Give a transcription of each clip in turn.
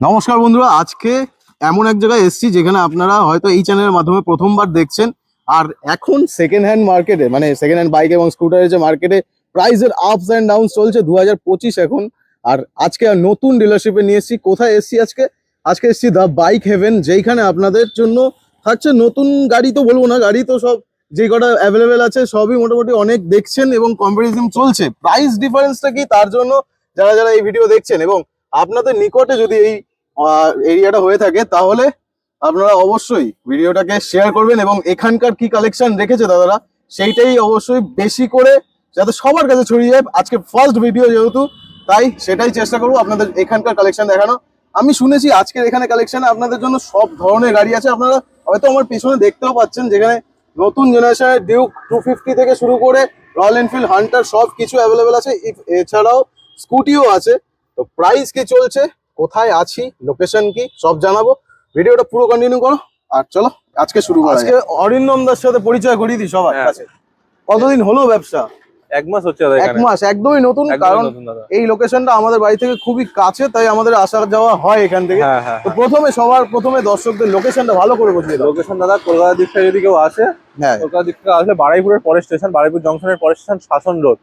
নমস্কার বন্ধুরা, আজকে এমন এক জায়গায় এসেছি যেখানে আপনারা হয়তো এই চ্যানেলের মাধ্যমে প্রথমবার দেখছেন। আর এখন সেকেন্ড হ্যান্ড মার্কেটে মানে সেকেন্ড হ্যান্ড বাইক এবং স্কুটারের যে মার্কেটে প্রাইসের আপস অ্যান্ড ডাউন চলছে দু হাজার পঁচিশ এখন। আর আজকে নতুন ডিলারশিপে নিয়ে এসেছি। কোথায় এসেছি আজকে? আজকে এসেছি দ্য বাইক হেভেন যেইখানে আপনাদের জন্য থাকছে নতুন গাড়ি তো বলব না, গাড়ি তো সব যে কটা অ্যাভেলেবেল আছে, সবই মোটামুটি অনেক দেখছেন এবং কম্পারিজন চলছে। প্রাইস ডিফারেন্সটা কি? তার জন্য যারা যারা এই ভিডিও দেখছেন এবং আপনাদের নিকটে যদি এই এরিয়াটা হয়ে থাকে, তাহলে আপনারা অবশ্যই ভিডিওটাকে শেয়ার করবেন এবং এখানকার কি কালেকশন রেখেছে দাদারা, সেইটাই অবশ্যই বেশি করে যাতে সবার কাছে ছড়িয়ে যায়। আজকে ফার্স্ট ভিডিও যেহেতু, তাই সেটাই চেষ্টা করব আপনাদের এখানকার কালেকশন দেখানো। আমি শুনেছি আজকের এখানে কালেকশনে আপনাদের জন্য সব ধরনের গাড়ি আছে। আপনারা হয়তো আমার পিছনে দেখতেও পাচ্ছেন যেখানে নতুন জেনারেশনের ডিউক টু ফিফটি থেকে শুরু করে রয়্যাল এনফিল্ড হান্টার সব কিছু অ্যাভেলেবেল আছে এছাড়াও স্কুটিও আছে। তো প্রাইস কি চলছে? কোথায় আছি লোকেশন কি সব জানাব। ভিডিওটা পুরো কন্টিনিউ করো আর চলো আজকে শুরু করা আজকে অরিন্দম দার সাথে পরিচয় করিয়ে দিই সবার হ্যাঁ। কাছে। কতদিন হলো ব্যবসা? এক মাস হচ্ছে দাদা এক মাস একদমই নতুন কারণ এই লোকেশনটা আমাদের বাড়ি থেকে খুবই কাছে তাই আমাদের আসা যাওয়া হয় এখান থেকে। হ্যাঁ হ্যাঁ তো প্রথমে সবার প্রথমে দর্শকদের লোকেশনটা ভালো করে বুঝিয়ে দাও। লোকেশন দাদা কলকাতার দিক থেকে যদি কেউ আসে হ্যাঁ। কলকাতার দিক থেকে আসলে বারাইপুরের পরের স্টেশন বারাইপুর জংশনের পরের স্টেশন শাসন রোড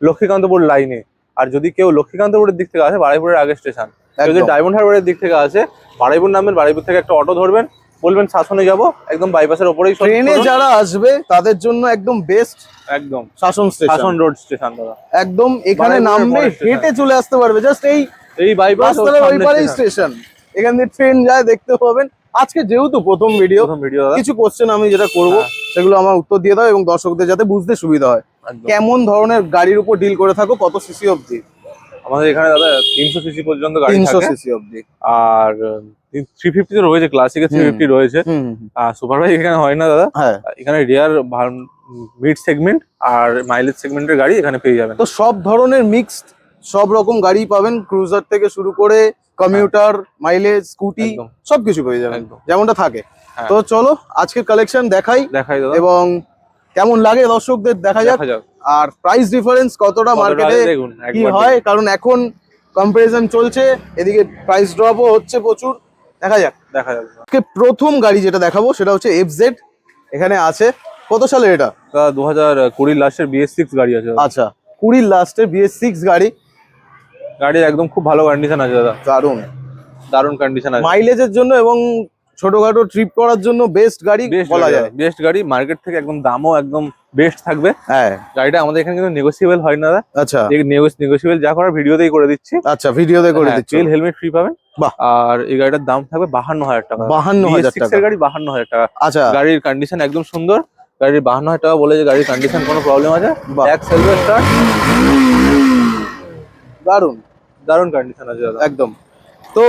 লক্ষ্মীকান্তপুর লাইনে আর যদি কেউ লক্ষ্মীকান্তপুরের দিক থেকে আসে বারাইপুরের আগের স্টেশন যদি একদম। ডায়মন্ড হারবারের দিক থেকে আসে বারাইপুর নামবেন বারাইপুর থেকে একটা অটো ধরবেন বলবেন শাসনে যাব একদম বাইপাসের ওপরেই ট্রেনে যারা আসবে তাদের জন্য একদম বেস্ট একদম। শাসন স্টেশন শাসন রোড স্টেশন দাদা। একদম এখানে নামবে হেঁটে চলে আসতে পারবে জাস্ট এই এই বাইপাস ওই পারেই স্টেশন এখান দিয়ে ট্রেন যায় দেখতে পাবেন। আজকে যেহেতু প্রথম ভিডিও প্রথম ভিডিও দাদা। কিছু কোশ্চেন আমি যেটা করব হ্যাঁ। সেগুলো আমার উত্তর দিয়ে দাও এবং দর্শকদের যাতে বুঝতে সুবিধা হয়। কেমন ধরনের গাড়ির উপর ডিল করে থাকো কত সিসি অবধি? আমাদের এখানে দাদা তিনশো সিসি পর্যন্ত গাড়ি তিনশো সিসি অবধি। আর থ্রি ফিফটি তো রয়েছে ক্লাসিকের থ্রি ফিফটি রয়েছে। আর সুপার বাইক এখানে হয় না দাদা। হ্যাঁ। এখানে রিয়ার মিড সেগমেন্ট আর মাইলেজ সেগমেন্টের গাড়ি এখানে পেয়ে যাবেন। তো সব ধরনের মিক্সড সব রকম গাড়ি পাবেন। ক্রুজার থেকে শুরু করে কমিউটার মাইলেজ স্কুটি। সবকিছু পেয়ে যাবেন। যেমনটা থাকে। হ্যাঁ। তো চলো আজকের কালেকশন দেখাই। দেখাই এবং কেমন লাগে দর্শকদের দেখা যাক। আর প্রাইস ডিফারেন্স কতটা মার্কেটে কি হয়? কারণ এখন কম্পারিজন চলছে এদিকে প্রাইস ড্রপও হচ্ছে প্রচুর। দেখা যাক। দেখা যাক। আজকে প্রথম গাড়ি যেটা দেখাবো সেটা হচ্ছে এফ জেড এখানে আছে। কত সালে এটা? দু হাজার কুড়ির লাস্টের বিএস সিক্স গাড়ি আছে। আচ্ছা কুড়ির লাস্টে বিএস সিক্স গাড়ি। গাড়ির একদম খুব ভালো কন্ডিশন আছে দাদা। দারুণ। দারুণ কন্ডিশন আছে। মাইলেজের জন্য এবং ছোটখাটো ট্রিপ করার জন্য বেস্ট গাড়ি বলা যায়। বেস্ট গাড়ি মার্কেট থেকে একদম দামও একদম বেস্ট থাকবে। হ্যাঁ। গাড়িটা আমাদের এখানে কিন্তু নেগোসিয়েবল হয় না আচ্ছা। নেগোসিয়েবল যা করার ভিডিওতেই করে দিচ্ছি। আচ্ছা ভিডিওতে করে দিচ্ছি। তেল হেলমেট ফ্রি পাবেন। বাহ। আর এই গাড়িটার দাম থাকবে বাহান্ন হাজার টাকা। বাহান্ন হাজার BS6 টাকা। গাড়ি বাহান্ন হাজার টাকা। আচ্ছা। গাড়ির কন্ডিশন একদম সুন্দর। গাড়ির বাহান্ন হাজার টাকা বলে যে গাড়ির কন্ডিশন কোনো প্রবলেম আছে। এক সেলফ স্টার্ট দারুণ। দারুণ কন্ডিশন আছে দাদা। একদম। তো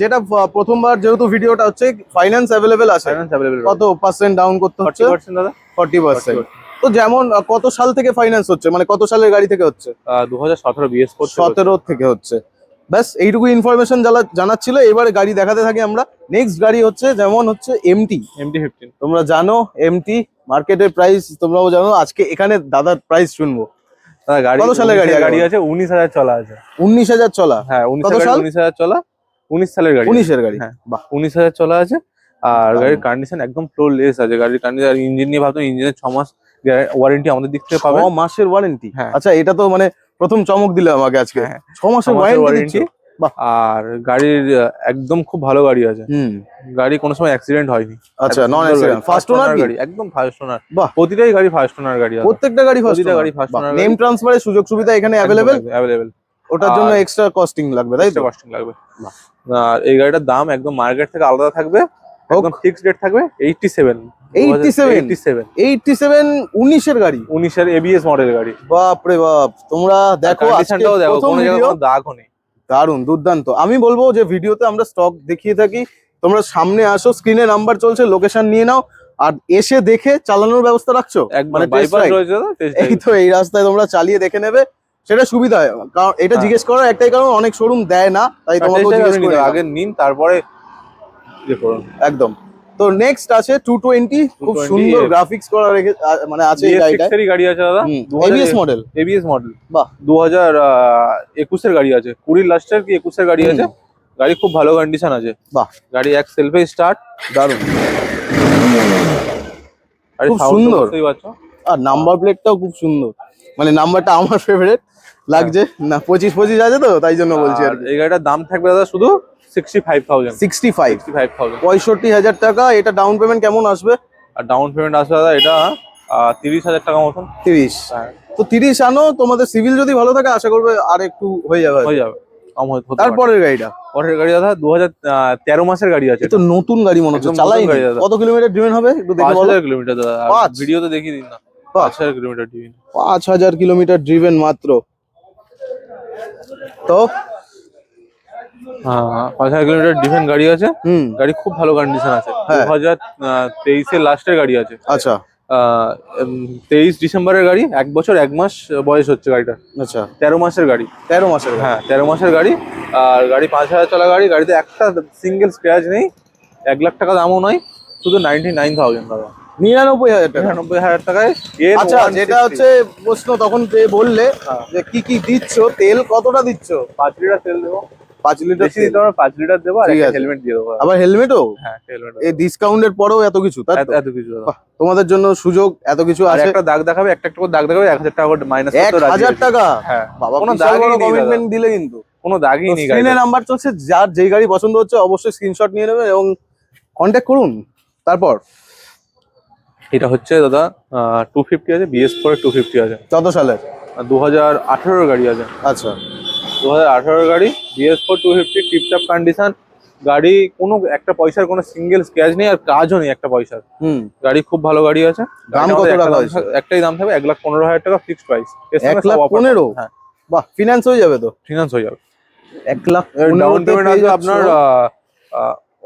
যেটা প্রথমবার যেহেতু ভিডিওটা হচ্ছে ফাইন্যান্স অ্যাভেলেবেল আছে। কত পার্সেন্ট ডাউন করতে হচ্ছে? ফর্টি পার্সেন্ট তো যেমন কত সাল থেকে ফাইন্যান্স হচ্ছে? মানে কত সালের গাড়ি থেকে হচ্ছে? দু হাজার সতেরো বিএস সতেরো থেকে হচ্ছে। ব্যাস এইটুকু ইনফরমেশন জানাচ্ছিল। এবারে গাড়ি দেখাতে থাকি আমরা। নেক্সট গাড়ি হচ্ছে যেমন হচ্ছে এমটি এমটি ফিফটিন তোমরা জানো এমটি মার্কেটের প্রাইস তোমরাও জানো। আজকে এখানে দাদার প্রাইস শুনব। গাড়ি কত সালের গাড়ি গাড়ি আছে উনিশ হাজার চলা আছে। উনিশ হাজার চলা? হ্যাঁ উনিশ হাজার চলা। উনিশ সালের গাড়ি। উনিশের গাড়ি। হ্যাঁ। বাহ। উনিশ হাজার চলা আছে আর। গাড়ির কন্ডিশন একদম ফ্লো লেস আছে। গাড়ির কন্ডিশন আর ইঞ্জিন নিয়ে ভাবতাম ইঞ্জিনের ছ মাস ওয়ারেন্টি আমাদের দিক থেকে ছ পাবেন মাসের ওয়ারেন্টি হ্যাঁ। আচ্ছা এটা তো মানে প্রথম চমক দিলে আমাকে আজকে। হ্যাঁ। ছ মাসের ওয়ারেন্টি। আর গাড়ির একদম খুব ভালো গাড়ি আছে। গাড়ি কোনো সময় অ্যাক্সিডেন্ট হয়নি। আচ্ছা নন অ্যাক্সিডেন্ট ফার্স্ট ওনার গাড়ি একদম ফার্স্ট ওনার বাহ। প্রতিটাই গাড়ি ফার্স্ট ওনার গাড়ি প্রত্যেকটা গাড়ি ফার্স্ট গাড়ি ফার্স্ট ওনার নেম। ট্রান্সফারের সুযোগ সুবিধা এখানে অ্যাভেলেবেল অ্যাভেলেবেল ওটার জন্য এক্সট্রা কস্টিং লাগবে তাই তো? কস্টিং লাগবে। আর এই গাড়িটার দাম একদম মার্কেট থেকে আলাদা থাকবে একদম ফিক্সড রেট থাকবে eighty seven 87? Eighty seven eighty seven উনিশের গাড়ি উনিশের এবিএস মডেল গাড়ি। বাপ রে বাপ তোমরা দেখো দেখো কোনো জায়গায় কোনো দাগও নেই দারুণ দুর্দান্ত। আমি বলব যে ভিডিওতে আমরা স্টক দেখিয়ে থাকি তোমরা সামনে আসো স্ক্রিনে নাম্বার চলছে লোকেশন নিয়ে নাও আর এসে দেখে চালানোর ব্যবস্থা রাখছো? মানে এই তো এই রাস্তায় তোমরা চালিয়ে দেখে নেবে। সেটা সুবিধা হয়। কারণ এটা হ্যাঁ। জিজ্ঞেস করার একটাই কারণ অনেক শোরুম দেয় না তাই drive জিজ্ঞেস করে আগে নিন তারপরে ইয়ে একদম। তো নেক্সট আছে টু টোয়েন্টি খুব সুন্দর গ্রাফিক্স করা রেখে মানে আছে এই গাড়িটা এরই গাড়ি আছে দাদা? এবিএস মডেল এবিএস মডেল বাহ। দু হাজার একুশের গাড়ি আছে। কুড়ির লাস্টের কি একুশের গাড়ি আছে? গাড়ি খুব ভালো কন্ডিশন আছে। বাহ। গাড়ি এক সেলফে স্টার্ট দারুণ খুব সুন্দর। আর নাম্বার প্লেটটাও খুব সুন্দর। মানে নাম্বারটা আমার ফেভারিট লাগছে? না পঁচিশ পঁচিশ আছে তো তাই জন্য বলছি আর এই গাড়িটার দাম থাকবে দাদা শুধু sixty five thousand sixty five five thousand পঁয়ষট্টি হাজার টাকা এটা ডাউন পেমেন্ট কেমন আসবে? আর ডাউন পেমেন্ট আসবে দাদা এটা তিরিশ হাজার টাকা মতন। তিরিশ। হ্যাঁ, তো তিরিশ আনো তোমাদের সিভিল যদি ভালো থাকে আশা করবে আর একটু হয়ে যাবে হয়ে যাবে। তারপরের গাড়িটা? পরের গাড়ি দাদা দু হাজার তেরো মাসের গাড়ি আছে তো নতুন গাড়ি মনে হচ্ছে চালাই কত কিলোমিটার ড্রিভেন হবে? একটু দেখে বলো। কিলোমিটার দাদা পাঁচ? ভিডিওতে দেখিয়ে দিন না। পাঁচ? হাজার কিলোমিটার ডিভিন পাঁচ হাজার কিলোমিটার ড্রিভেন মাত্র। তো? হ্যাঁ পাঁচ হাজার কিলোমিটার গাড়ি আছে। গাড়ি খুব ভালো কন্ডিশন আছে। দু হ্যাঁ। হাজার তেইশের লাস্টের গাড়ি আছে। আচ্ছা। তেইশ ডিসেম্বরের গাড়ি এক বছর এক মাস বয়স হচ্ছে গাড়িটা। আচ্ছা। তেরো মাসের গাড়ি। তেরো মাসের হ্যাঁ তেরো মাসের গাড়ি। আর গাড়ি পাঁচ হাজার চলা গাড়ি গাড়িতে একটা সিঙ্গেল স্ক্র্যাচ নেই। এক লাখ টাকা দামও নয় শুধু নাইনটি নাইন থাউজেন্ড টাকা। নিরানব্বই হাজার টাকা। নিরানব্বই হাজার টাকায় আচ্ছা যেটা হচ্ছে প্রশ্ন তখন যে বললে। যে কি কি দিচ্ছ তেল কতটা দিচ্ছ? পাঁচ লিটার তেল দেবো। পাঁচ লিটার বেশি দিতে পারো পাঁচ লিটার দেবো আর। হেলমেট দিয়ে দেবো। আবার হেলমেটও হ্যাঁ হেলমেট এই ডিসকাউন্টের পরেও এত কিছু তাই এত কিছু তোমাদের জন্য সুযোগ এত কিছু আছে। একটা দাগ দেখাবে একটা একটা করে দাগ দেখাবে এক হাজার টাকা করে মাইনাস এক হাজার টাকা? হ্যাঁ। বাবা কোনো। কমিটমেন্ট দিলে কিন্তু। কোনো দাগই নেই স্ক্রিনে নাম্বার চলছে যার যেই গাড়ি পছন্দ হচ্ছে অবশ্যই স্ক্রিনশট নিয়ে নেবে এবং কন্ট্যাক্ট করুন। তারপর? এটা হচ্ছে দাদা টু ফিফটি আছে বিএস ফোর টু ফিফটি আছে। কত সালের? দু হাজার আঠেরোর গাড়ি আছে। আচ্ছা। দু হাজার আঠেরোর গাড়ি BS four two fifty tiptop condition গাড়ি কোনো একটা পয়সার কোনো সিঙ্গেল স্ক্র্যাচ নেই আর কাজও নেই একটা পয়সার। হুম। গাড়ি খুব ভালো গাড়ি আছে। দাম কত টাকা একটাই দাম থাকবে এক লাখ পনেরো হাজার টাকা ফিক্সড প্রাইস এক লাখ পনেরো? হ্যাঁ। বাহ ফিনান্স হয়ে যাবে তো। ফিনান্স হয়ে যাবে। এক লাখ ডাউন পেমেন্ট আসবে আপনার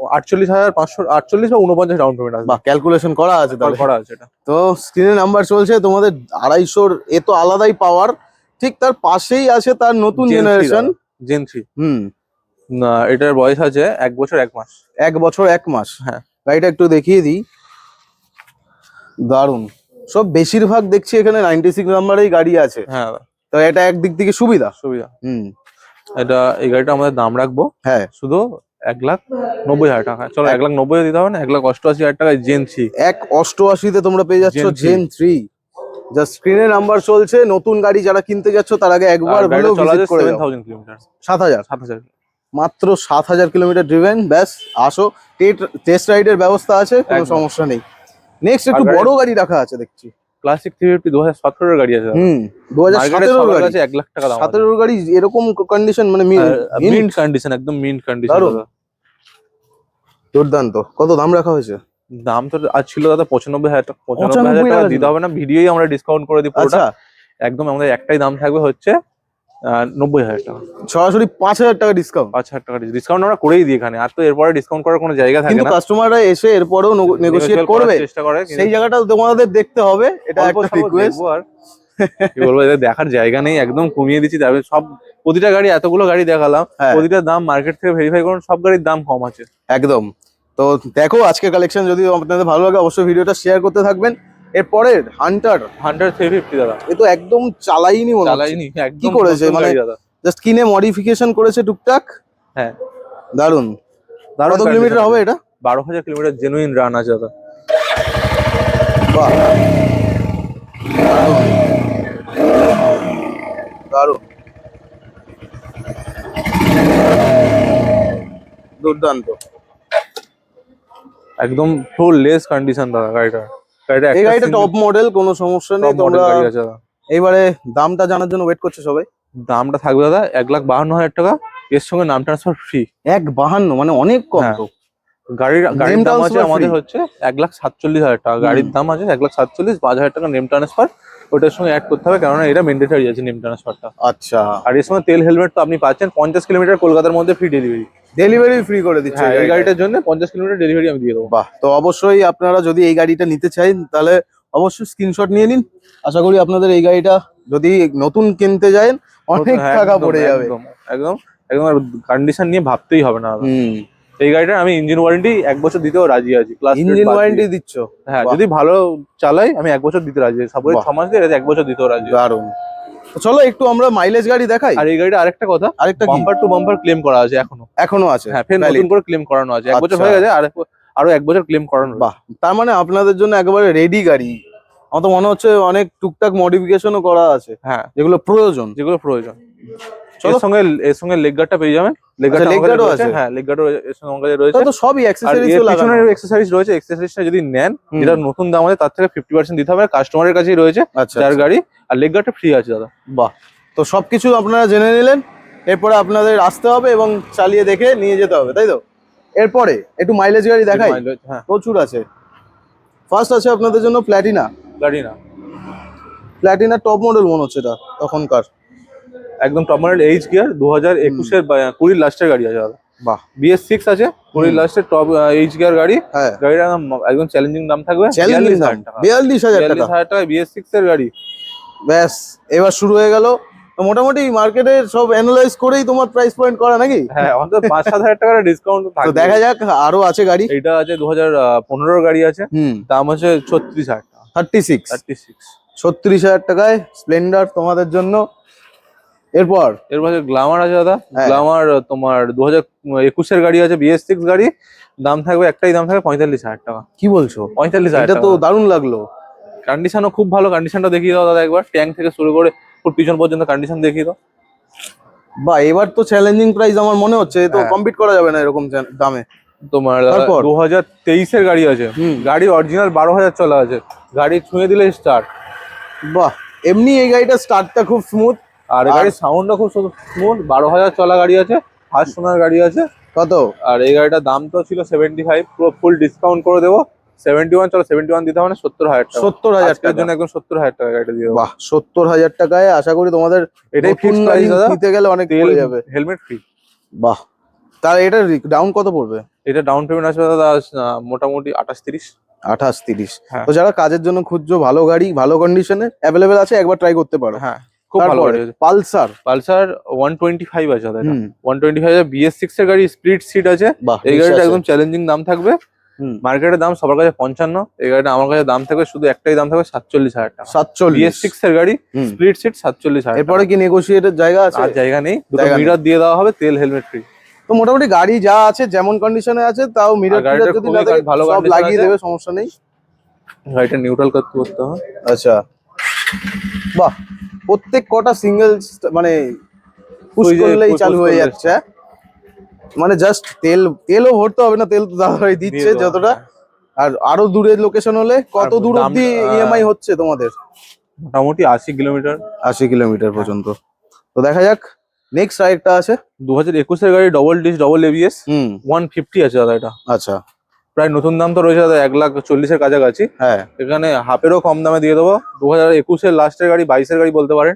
আটচল্লিশ হাজার পাঁচশো আটচল্লিশ বা উনপঞ্চাশ ডাউন পেমেন্ট আসবে বাহ ক্যালকুলেশন করা আছে তাহলে। করা আছে এটা। তো স্ক্রিনে নাম্বার চলছে তোমাদের আড়াইশোর এ তো আলাদাই পাওয়ার ঠিক তার পাশেই আছে তার নতুন জেনারেশন জেন থ্রি হুম। না এটার বয়স আছে এক বছর এক মাস। এক বছর এক মাস হ্যাঁ। গাড়িটা একটু দেখিয়ে দিই। দারুণ সব বেশিরভাগ দেখছি এখানে নাইনটি সিক্স নাম্বারেই গাড়ি আছে। হ্যাঁ তো এটা একদিক থেকে সুবিধা। সুবিধা। হুম। এটা এই গাড়িটা আমাদের দাম রাখব। হ্যাঁ। শুধু এক লাখ নব্বই হাজার টাকা। চলো এক লাখ নব্বই দিতে হবে না এক লাখ অষ্টআশি হাজার টাকায় জেন থ্রি এক অষ্টআশিতে তোমরা পেয়ে যাচ্ছ জেন থ্রি যা স্ক্রিনে নাম্বার চলছে নতুন গাড়ি যারা কিনতে যাচ্ছ তার আগে একবার হলেও ভিজিট করে যাও থাউজেন্ড কিলোমিটার সাত হাজার। সাত হাজার। মাত্র সাত হাজার কিলোমিটার ড্রিভেন ব্যাস আসো। টেস্ট রাইডের ব্যবস্থা আছে কোনো সমস্যা নেই। নেক্সট একটু বড় গাড়ি রাখা আছে দেখছি। ক্লাসিক থ্রি ফিফটি দু হাজার সতেরোর গাড়ি আছে। হুম দু হাজার সতেরোর গাড়ি। এক লাখ টাকা দাম সতেরোর গাড়ি এরকম কন্ডিশন মানে মিন্ট কন্ডিশন একদম মিন্ট কন্ডিশন। দুর্দান্ত। কত দাম রাখা হয়েছে? দাম তো আজ ছিল দাদা পঁচানব্বই হাজার টাকা। পঁচানব্বই হাজার টাকা দিতে হবে না ভিডিওই আমরা ডিসকাউন্ট করে দিই পুরোটা। আচ্ছা। একদম আমাদের একটাই দাম থাকবে হচ্ছে নব্বই হাজার টাকা। সরাসরি পাঁচ হাজার টাকা ডিসকাউন্ট পাঁচ হাজার টাকা ডিসকাউন্ট আমরা করেই দিই এখানে। আর তো এরপরে ডিসকাউন্ট করার কোনো জায়গা থাকে না। কাস্টমাররা এসে এরপরেও নেগোসিয়েট করবে। চেষ্টা করে সেই জায়গাটা তোমাদের দেখতে হবে। এটা একটা রিকোয়েস্ট আর। কি বলব এদের দেখার জায়গা নেই একদম কমিয়ে দিচ্ছি। তারপরে সব প্রতিটা গাড়ি এতগুলো গাড়ি দেখালাম। হ্যাঁ। প্রতিটা দাম মার্কেট থেকে ভেরিফাই করুন সব গাড়ির দাম কম আছে। একদম। তো দেখো আজকের কালেকশন যদি আপনাদের ভালো লাগে অবশ্যই ভিডিওটা শেয়ার করতে থাকবেন। এরপরের হান্টার হান্ড্রেড থ্রি ফিফটি দাদা। এ তো একদম চালাইনি মনে চালাইনি একদম করেছে? মানে- জাস্ট কিনে মডিফিকেশন করেছে টুকটাক? হ্যাঁ। দারুণ দারুণ কত কিলোমিটার হবে এটা? বারো হাজার কিলোমিটার জেনুইন রান আছে দাদা। বাহ। দারুণ দুর্দান্ত। একদম ফুল লেস কন্ডিশন দাদা গাড়িটা গাড়িটা এই গাড়িটা টপ মডেল কোনো সমস্যা নেই তোমরা এইবারে দামটা জানার জন্য ওয়েট করছে সবাই। দামটা থাকবে দাদা এক লাখ বাহান্ন হাজার টাকা এর সঙ্গে নাম ট্রান্সফার ফ্রি এক বাহান্ন মানে অনেক কম হ্যাঁ। তো। গাড়ির গাড়ির দাম আছে আমাদের হচ্ছে এক লাখ সাতচল্লিশ হাজার টাকা। গাড়ির দাম আছে এক লাখ সাতচল্লিশ পাঁচ হাজার টাকা নেম ট্রান্সফার ওটার সঙ্গে অ্যাড করতে হবে কেননা এটা মেন্ডেটারি আছে নেম ট্রান্সফারটা আচ্ছা। আর এর সঙ্গে তেল হেলমেট তো আপনি পাচ্ছেন পঞ্চাশ কিলোমিটার কলকাতার মধ্যে ফ্রি ডেলিভারি ডেলিভারি ফ্রি করে দিচ্ছে হ্যাঁ এই গাড়িটার জন্য পঞ্চাশ কিলোমিটার ডেলিভারি আমি দিয়ে দেবো। বাহ তো অবশ্যই আপনারা যদি এই গাড়িটা নিতে চান তাহলে অবশ্যই স্ক্রিনশট নিয়ে নিন। আশা করি আপনাদের এই গাড়িটা যদি নতুন কিনতে যায় অনেক হ্যাঁ, টাকা পড়ে যাবে। একদম একদম কন্ডিশন নিয়ে ভাবতেই হবে না এই গাড়িটার আমি ইঞ্জিন ওয়ারেন্টি এক বছর দিতেও রাজি আছি ক্লাস ইঞ্জিন ওয়ারেন্টি দিচ্ছ? হ্যাঁ যদি ভালো চালাই আমি এক বছর দিতে রাজি আছি। সাপোজ ছ মাস দিয়ে এক বছর দিতেও রাজি আছি। চলো একটু আমরা মাইলেজ গাড়ি দেখাই। আর এই গাড়িটা আরেকটা কথা আরেকটা বাম্পার টু বাম্পার ক্লেম করা আছে এখনও। এখনও আছে। হ্যাঁ ফের নতুন করে ক্লেম করানো আছে। এক বছর আচ্ছা। হয়ে গেছে আর আরও এক বছর ক্লেম করানো। বাহ তার মানে আপনাদের জন্য একেবারে রেডি গাড়ি। আমার তো মনে হচ্ছে অনেক টুকটাক মডিফিকেশনও করা আছে হ্যাঁ। যেগুলো প্রয়োজন। যেগুলো প্রয়োজন। এর সঙ্গে এর সঙ্গে লেগ গার্ডটা পেয়ে যাবেন লেগ আচ্ছা, গার্ড আছে? হ্যাঁ লেগ গার্ডও এর সঙ্গে আমার রয়েছে। তা তো সবই আর লাগানো। পিছনের এক্সেসরিজ রয়েছে। এক্সেসরিজটা যদি নেন যেটা নতুন দাম আছে তার থেকে ফিফটি পার্সেন্ট দিতে হবে। কাস্টমারের কাছেই রয়েছে আচ্ছা যার গাড়ি। আর লেগ গার্ডটা ফ্রি আছে দাদা। বাহ। তো সবকিছু আপনারা জেনে নিলেন। এরপরে আপনাদের আসতে হবে এবং চালিয়ে দেখে নিয়ে যেতে হবে তাই তো? এরপরে একটু মাইলেজ গাড়ি দেখাই। হ্যাঁ। প্রচুর আছে। ফার্স্ট আছে আপনাদের জন্য প্ল্যাটিনা গাড়ি না প্ল্যাটিনা টপ মডেল মনে হচ্ছে এটা তখনকার। একদম টপ মডেল এইচ গিয়ার দু হাজার একুশের কুড়ির লাস্টের গাড়ি আছে দাদা। বাহ। বিএস সিক্স আছে কুড়ির। লাস্টের টপ এইচ গিয়ার গাড়ি। হ্যাঁ। গাড়িটা একদম- একদম চ্যালেঞ্জিং দাম থাকবে। চ্যালেঞ্জিং 42,000 বিয়াল্লিশ হাজার টাকা। বিয়াল্লিশ হাজার টাকা। বিএস সিক্স এর গাড়ি। ব্যাস এবার শুরু হয়ে গেল। তো মোটামুটি মার্কেটে সব অ্যানালাইজ করেই তোমার প্রাইস পয়েন্ট করা নাকি? হ্যাঁ অন্তত পাঁচ সাত হাজার টাকার ডিসকাউন্ট তো দেখা যাক আরও আছে গাড়ি। এইটা আছে দু হাজার পনেরোর গাড়ি আছে। দাম হচ্ছে ছত্রিশ হাজার টাকা। থার্টি সিক্স থার্টি সিক্স ছত্রিশ হাজার টাকায় স্প্লেন্ডার তোমাদের জন্য। এরপর? এর পাশে গ্লামার আছে দাদা। হ্যাঁ। গ্লামার তোমার দু হাজার একুশের গাড়ি আছে বিএস সিক্স গাড়ি। দাম থাকবে একটাই দাম থাকবে পঁয়তাল্লিশ হাজার টাকা। কি বলছো? পঁয়তাল্লিশ হাজার তো দারুণ লাগল। কন্ডিশনও খুব ভালো কন্ডিশনটা দেখিয়ে দাও দাদা একবার। ট্যাঙ্ক থেকে শুরু করে পুরো পিছন পর্যন্ত কন্ডিশন দেখিয়ে দাও। বা এবার তো চ্যালেঞ্জিং প্রাইস আমার মনে হচ্ছে তো হ্যাঁ। কম্পিট করা যাবে না এরকম দামে। তোমার? দু হাজার তেইশের গাড়ি আছে। গাড়ি অরিজিনাল বারো হাজার চলা আছে। গাড়ি ছুঁয়ে দিলে স্টার্ট বাহ এমনি এই গাড়িটা স্টার্টটা খুব স্মুথ আর গাড়ির সাউন্ডটা খুব স্মুথ বারো হাজার চলা গাড়ি আছে ফার্স্ট সোনার গাড়ি আছে। কত? আর এই গাড়িটার দাম তো ছিল সেভেন্টি ফাইভ পুরো ফুল ডিসকাউন্ট করে দেবো। সেভেন্টি ওয়ান চলো সেভেন্টি ওয়ান দিতে হবে সত্তর হাজার টাকা। সত্তর হাজার আজকের টাকা। জন্য একদম সত্তর হাজার টাকা গাড়িটা দিয়ে বাহ সত্তর হাজার টাকায় আশা করি তোমাদের এটাই প্রাইস দাদা। নিতে গেলে অনেক পড়ে যাবে। হেলমেট ফ্রি বাহ। এটা ডাউন কত পড়বে? এটা ডাউন পেমেন্ট আসবে দাদা মোটামুটি আঠাশ তিরিশ। আঠাশ তিরিশ। হ্যাঁ। তো যারা কাজের জন্য খুঁজছো ভালো গাড়ি ভালো কন্ডিশনে অ্যাভেলেবেল আছে একবার ট্রাই করতে পারো। হ্যাঁ। খুব ভালো গাড়ি Pulsar. Pulsar one twenty five আছে দাদা one twenty five BS six এর গাড়ি স্প্লিট সিট আছে। এই গাড়িটা একদম চ্যালেঞ্জিং দাম থাকবে। মার্কেটের দাম সবার কাছে পঞ্চান্ন। এই গাড়িটা আমার কাছে দাম থাকবে শুধু একটাই দাম থাকবে সাতচল্লিশ হাজার টাকা। সাতচল্লিশ। বিএস সিক্স এর গাড়ি। স্প্লিট সিট সাতচল্লিশ হাজার এরপরে কি নেগোসিয়েটের জায়গা আছে? আর জায়গা নেই। মিটার দিয়ে দেওয়া হবে তেল হেলমেট ফ্রি তো মোটামুটি গাড়ি যা আছে যেমন কন্ডিশনে আছে তাও মিরর যদি ভালো লাগিয়ে দেবে সমস্যা নেই। গাড়িটা নিউট্রাল করতে করতে হবে। আচ্ছা। বাহ প্রত্যেক কটা সিঙ্গেল মানে পুশ করলেই চালু হয়ে যাচ্ছে হ্যাঁ? মানে জাস্ট তেল তেলও ভরতে হবে না তেল তো দাদাভাই দিচ্ছে যতটা। আর আরও দূরের লোকেশন হলে কত দূর অব্দি ইএমআই হচ্ছে তোমাদের? মোটামুটি আশি কিলোমিটার। আশি কিলোমিটার পর্যন্ত। তো দেখা যাক নেক্সট আরেকটা আছে। দু হাজার একুশের গাড়ি double disc double ABS one fifty আছে দাদা এটা। আচ্ছা। প্রায় নতুন দাম তো রয়েছে দাদা এক লাখ চল্লিশের কাছাকাছি। হ্যাঁ। এখানে হাফেরও কম দামে দিয়ে দেবো। দু হাজার একুশের লাস্টের গাড়ি বাইশের গাড়ি বলতে পারেন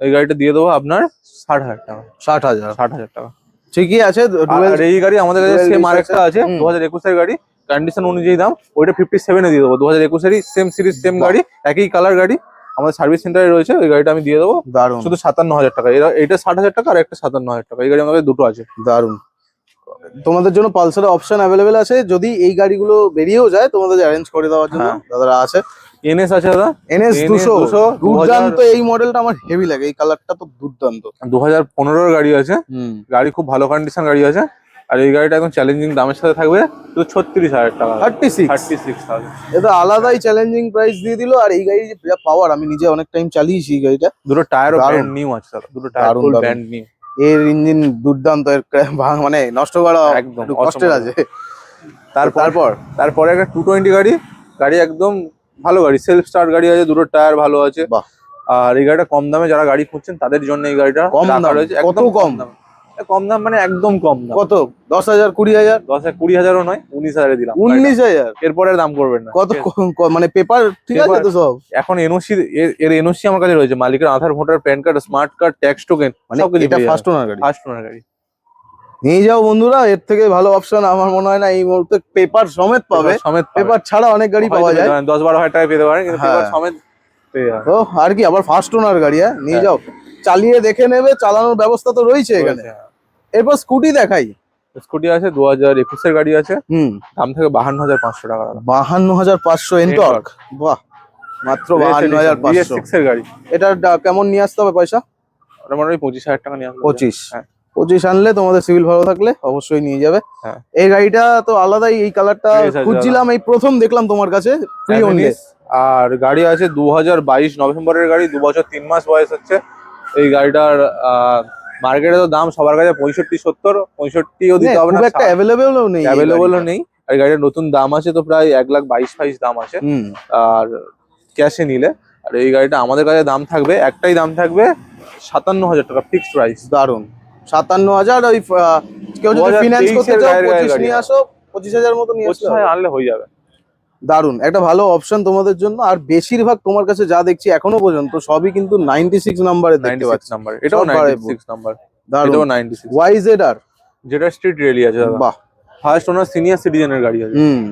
এই গাড়িটা দিয়ে দেবো আপনার ষাট হাজার টাকা। ষাট হাজার। ষাট হাজার টাকা। ঠিকই আছে আর এই গাড়ি আমাদের কাছে সেম আরেকটা আছে। দু হাজার একুশের গাড়ি কন্ডিশন অনুযায়ী দাম ওইটা ফিফটি সেভেনে দিয়ে দেবো। দু হাজার একুশেরই সেম সিরিজ সেম গাড়ি একই কালার গাড়ি। আমাদের সার্ভিস সেন্টারে রয়েছে ওই গাড়িটা আমি দিয়ে দেবো। দারুণ। শুধু সাতান্ন হাজার টাকা। এটা ষাট হাজার টাকা আর একটা সাতান্ন হাজার টাকা। এই গাড়ি আমাদের দুটো আছে। দারুণ। তোমাদের জন্য পালসারের অপশন অ্যাভেলেবেল আছে। যদি এই গাড়িগুলো বেরিয়েও যায় তোমাদের অ্যারেঞ্জ করে দেওয়ার জন্য হ্যাঁ। দাদারা আছে। এনএস আছে দাদা? এনএস NS দুশো। 200, দুর্দান্ত এই মডেলটা আমার হেভি লাগে এই কালারটা তো দুর্দান্ত। দু হাজার পনেরোর গাড়ি আছে। গাড়ি খুব ভালো কন্ডিশন গাড়ি আছে। আর এই গাড়িটা একদম চ্যালেঞ্জিং দামের সাথে থাকবে। শুধু ছত্রিশ হাজার টাকা। থার্টি সিক্স থার্টি সিক্স এটা আলাদাই চ্যালেঞ্জিং প্রাইস দিয়ে দিল আর এই গাড়ি যে পাওয়ার আমি নিজে অনেক টাইম চালিয়েছি এই গাড়িটা। দুটো টায়ারও। ব্র্যান্ড নিউ আছে দাদা। দুটো টায়ার ব্র্যান্ড নিউ এর ইঞ্জিন দুর্দান্ত এর মানে নষ্ট করা একদম, কষ্টের আছে। তারপর তারপর? তারপরে একটা টু টোয়েন্টি গাড়ি। গাড়ি একদম ভালো গাড়ি সেলফ স্টার্ট গাড়ি আছে দুটো টায়ার ভালো আছে। আর এই গাড়িটা কম দামে যারা গাড়ি খুঁজছেন তাদের জন্য এই গাড়িটা কম দাম? রয়েছে একদম কম? দাম। কম দাম মানে একদম কম দাম। কত? দশ হাজার কুড়ি হাজার? দশ হাজার কুড়ি হাজারও নয় উনিশ হাজারে দিলাম। উনিশ হাজার? এরপরে দাম করবেন না। কত মানে পেপার ঠিক আছে তো সব? এখন এনওসি এর এনওসি আমার কাছে রয়েছে। মালিকের Aadhaar voter PAN card smart card tax token মানে এটা ফার্স্ট ওনার গাড়ি। ফার্স্ট ওনার গাড়ি। নিয়ে যাও বন্ধুরা এর থেকে ভালো অপশন আমার মনে হয় না এই মুহূর্তে পেপার সমেত পাবে। সমেত পেপার ছাড়া অনেক গাড়ি পাওয়া যায়। দশ বারো হাজার টাকা পেতে পারেন কিন্তু হ্যাঁ। পেপার সমেত তো আর কি আবার ফার্স্ট ওনার গাড়ি হ্যাঁ? নিয়ে হ্যাঁ। যাও। চালিয়ে দেখে নেবে চালানোর ব্যবস্থা তো রয়েছে এখানে। হ্যাঁ। এরপর স্কুটি দেখাই। স্কুটি আছে দু হাজার একুশের গাড়ি আছে। হুম। দাম থেকে বাহান্ন হাজার পাঁচশো টাকা বাহান্ন হাজার পাঁচশো এন্টর্ক বাহ মাত্র বাহান্ন হাজার পাঁচশো। এর গাড়ি। এটা কেমন নিয়ে আসতে হবে পয়সা? মোটামুটি পঁচিশ হাজার টাকা নিয়ে আসবে। পঁচিশ। হ্যাঁ। পঁচিশ আনলে তোমাদের সিভিল ভালো থাকলে অবশ্যই নিয়ে যাবে। হ্যাঁ। এই গাড়িটা তো আলাদাই এই কালারটা খুঁজছিলাম এই প্রথম দেখলাম তোমার কাছে অনলি আর গাড়ি আছে দু হাজার বাইশ নভেম্বরের গাড়ি দু বছর তিন মাস বয়স হচ্ছে। এই গাড়িটার মার্কেটে তো দাম সবার কাছে পঁয়ষট্টি সত্তর পঁয়ষট্টিও দিতে হবে না একটা অ্যাভেলেবেলও নেই অ্যাভেলেবলও নেই। আর গাড়ির নতুন দাম আছে তো প্রায় এক লাখ বাইশ ফাইশ দাম আছে। আর ক্যাশে নিলে আর এই গাড়িটা আমাদের কাছে দাম থাকবে একটাই দাম থাকবে সাতান্ন হাজার টাকা ফিক্সড প্রাইস দারুণ সাতান্ন হাজার ওই কেউ যদি ফিনান্স করতে চাও পঁচিশ নিয়ে আসো পঁচিশ হাজার মতো নিয়ে আসো আনলে হয়ে যাবে। দারুণ একটা ভালো অপশন তোমাদের জন্য। আর বেশিরভাগ তোমার কাছে যা দেখছি এখনও পর্যন্ত সবই কিন্তু নাইনটি সিক্স নাম্বারে দেখতে পাচ্ছি। নাম্বার এটাও সিক্স নাম্বার দারুণ নাইনটি সিক্স ওয়াই জেড আর যেটা স্ট্রিট রেলি আছে দাদা। বাহ। ফার্স্ট ওনার সিনিয়র সিটিজেনের গাড়ি আছে। হুম।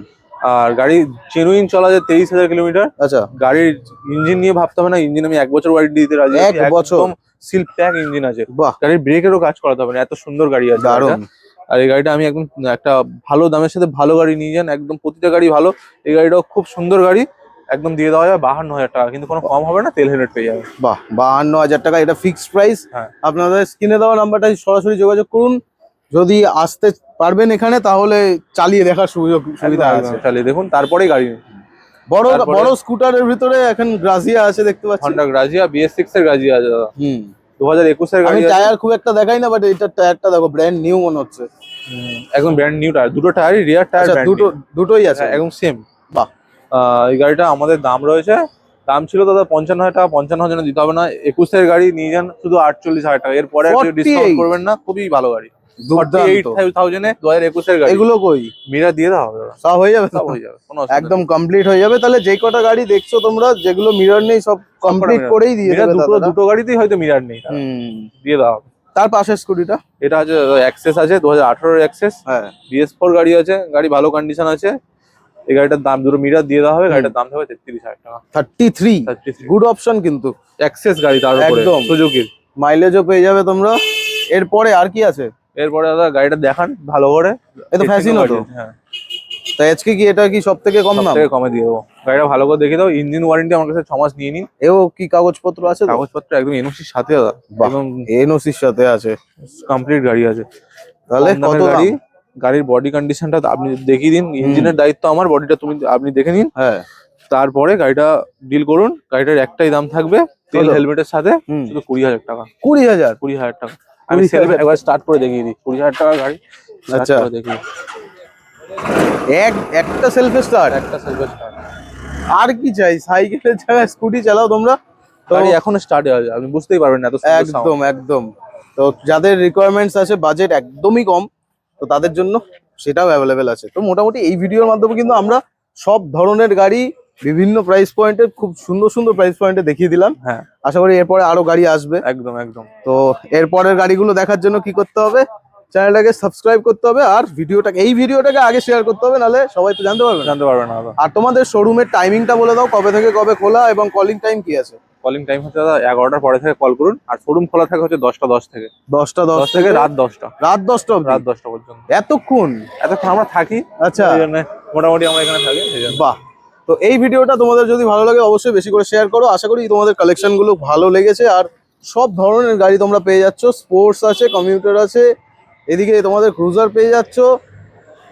আর গাড়ি জেনুইন চলা যায় তেইশ হাজার কিলোমিটার আচ্ছা। গাড়ির ইঞ্জিন নিয়ে ভাবতে হবে না। ইঞ্জিন আমি এক বছর ওয়ারেন্টি দিতে রাজি এক বছর? সিল প্যাক ইঞ্জিন আছে। বাহ। গাড়ির ব্রেকেরও কাজ করাতে হবে না। এত সুন্দর গাড়ি আছে দারুণ। আর এই গাড়িটা আমি একদম একটা ভালো দামের সাথে ভালো গাড়ি নিয়ে যান একদম প্রতিটা গাড়ি ভালো। এই গাড়িটাও খুব সুন্দর গাড়ি একদম দিয়ে দেওয়া যাবে বাহান্ন হাজার টাকা কিন্তু কোনো কম হবে না তেল হেলমেট পেয়ে যাবে। বাহ বাহান্ন হাজার টাকা এটা ফিক্সড প্রাইস হ্যাঁ। আপনাদের স্ক্রিনে দেওয়া নাম্বারটা সরাসরি যোগাযোগ করুন। যদি আসতে পারবেন এখানে তাহলে চালিয়ে দেখার সুযোগ সুবিধা আছে। চালিয়ে দেখুন তারপরেই গাড়ি বড় তারপরে- বড় স্কুটারের ভিতরে এখন গ্রাজিয়া আছে দেখতে পাচ্ছি হন্ডা গ্রাজিয়া বিএস সিক্স এর গ্রাজিয়া আছে দাদা। হুম। দু হাজার একুশের আমি গাড়ি টায়ার খুব একটা দেখাই না বাট এটার টায়ারটা দেখো ব্র্যান্ড নিউ মনে হচ্ছে। একদম ব্র্যান্ড নিউ টায়ার দুটো টায়ারই রিয়ার টায়ার দুটো দুটোই আছে। একদম সেম বাহ। এই গাড়িটা আমাদের দাম রয়েছে। দাম ছিল দাদা পঞ্চান্ন হাজার টাকা পঞ্চান্ন হাজার দিতে হবে না। একুশের গাড়ি নিয়ে যান শুধু আটচল্লিশ হাজার টাকা। এরপরে 48 ডিসকাউন্ট করবেন না খুবই ভালো গাড়ি। এগুলো কই? মিরা দিয়ে দেওয়া হবে সব হয়ে যাবে? সব হয়ে যাবে একদম কমপ্লিট হয়ে যাবে? তাহলে যে কটা গাড়ি দেখছ তোমরা যেগুলো মিরর নেই সব কমপ্লিট করেই দিয়ে। দেবে দুটো দুটো গাড়িতেই হয়তো মিরার নেই হুম। দিয়ে দেওয়া হবে তার পাশের স্কুটিটা এটা আছে অ্যাক্সেস আছে দু হাজার আঠারোর অ্যাক্সেস হ্যাঁ। বিএস ফোর গাড়ি আছে গাড়ি ভালো কন্ডিশন আছে। এই গাড়িটার দাম দুটো মিটার দিয়ে দেওয়া হবে গাড়িটার দাম হবে তেত্রিশ হাজার টাকা। থার্টি থ্রি গুড অপশন কিন্তু। অ্যাক্সেস গাড়ি তার উপরে একদম। সুজুকির মাইলেজও পেয়ে যাবে তোমরা। এরপরে আর কি আছে? এরপরে দাদা গাড়িটা দেখান ভালো করে। এ তো ফ্যাসিনো তো হ্যাঁ তা আজকে কি এটা কি সব থেকে কম দাম? থেকে কমে দিয়ে দেবো। গাড়িটা ভালো করে দেখে দাও ইঞ্জিন ওয়ারেন্টি আমার কাছে ছ মাস নিয়ে নিন। এও কি কাগজপত্র আছে কাগজপত্র একদম এনওসির সাথে দাদা। একদম এনওসির সাথে আছে। কমপ্লিট গাড়ি আছে। তাহলে কত গাড়ি গাড়ির বডি কন্ডিশনটা আপনি দেখিয়ে দিন। ইঞ্জিনের দায়িত্ব আমার বডিটা তুমি আপনি দেখে নিন। হ্যাঁ। তারপরে গাড়িটা ডিল করুন। গাড়িটার একটাই দাম থাকবে তেল? হেলমেটের সাথে শুধু কুড়ি হাজার টাকা। কুড়ি হাজার? কুড়ি হাজার টাকা। আমি 20,000 সেলফ একবার স্টার্ট করে দেখিয়ে দিই। কুড়ি হাজার টাকার গাড়ি আচ্ছা। দিই। এক একটা সেলফ স্টার্ট একটা সেলফ স্টার্ট আর কি চাই? সাইকেলের জায়গায় স্কুটি চালাও তোমরা। তো গাড়ি এখনও স্টার্ট হয়ে আপনি বুঝতেই পারবেন না এত একদম একদম। তো যাদের রিকোয়ারমেন্টস আছে বাজেট একদমই কম তো তাদের জন্য সেটাও অ্যাভেলেবেল আছে। তো মোটামুটি এই ভিডিওর মাধ্যমে কিন্তু আমরা সব ধরনের গাড়ি বিভিন্ন প্রাইস পয়েন্টে খুব সুন্দর সুন্দর প্রাইস পয়েন্টে দেখিয়ে দিলাম। হ্যাঁ। আশা করি এরপরে আরও গাড়ি আসবে। একদম একদম। তো এরপরের গাড়িগুলো দেখার জন্য কি করতে হবে? চ্যানেলটাকে সাবস্ক্রাইব করতে হবে আর ভিডিওটাকে এই ভিডিওটাকে আগে শেয়ার করতে হবে নাহলে সবাই তো জানতে পারবে জানতে পারবে না আর তোমাদের শোরুমের টাইমিংটা বলে দাও কবে থেকে কবে খোলা এবং কলিং টাইম কি আছে? কলিং টাইম হচ্ছে দাদা এগারোটার পরে থেকে কল করুন। আর শোরুম খোলা থাকে হচ্ছে দশটা দশ থেকে। দশটা দশ থেকে রাত দশটা। রাত দশটা রাত দশটা পর্যন্ত। এতক্ষণ? এতক্ষণ আমরা থাকি। আচ্ছা। মোটামুটি আমরা এখানে থাকি বাহ। তো এই ভিডিওটা তোমাদের যদি ভালো লাগে অবশ্যই বেশি করে শেয়ার করো। আশা করি তোমাদের কালেকশনগুলো ভালো লেগেছে। আর সব ধরনের গাড়ি তোমরা পেয়ে যাচ্ছ। স্পোর্টস আছে কমিউটার আছে এদিকে তোমাদের ক্রুজার পেয়ে যাচ্ছ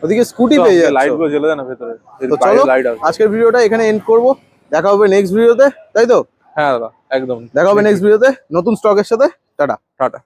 ওদিকে স্কুটি পেয়ে যাচ্ছ। লাইটগুলো জ্বলে দেয় না ভেতরে। তো চলো আজকের ভিডিওটা এখানে এন্ড করব। দেখা হবে নেক্সট ভিডিওতে তাই তো? হ্যাঁ দাদা একদম। দেখা হবে নেক্সট ভিডিওতে নতুন স্টকের সাথে টাটা। টাটা।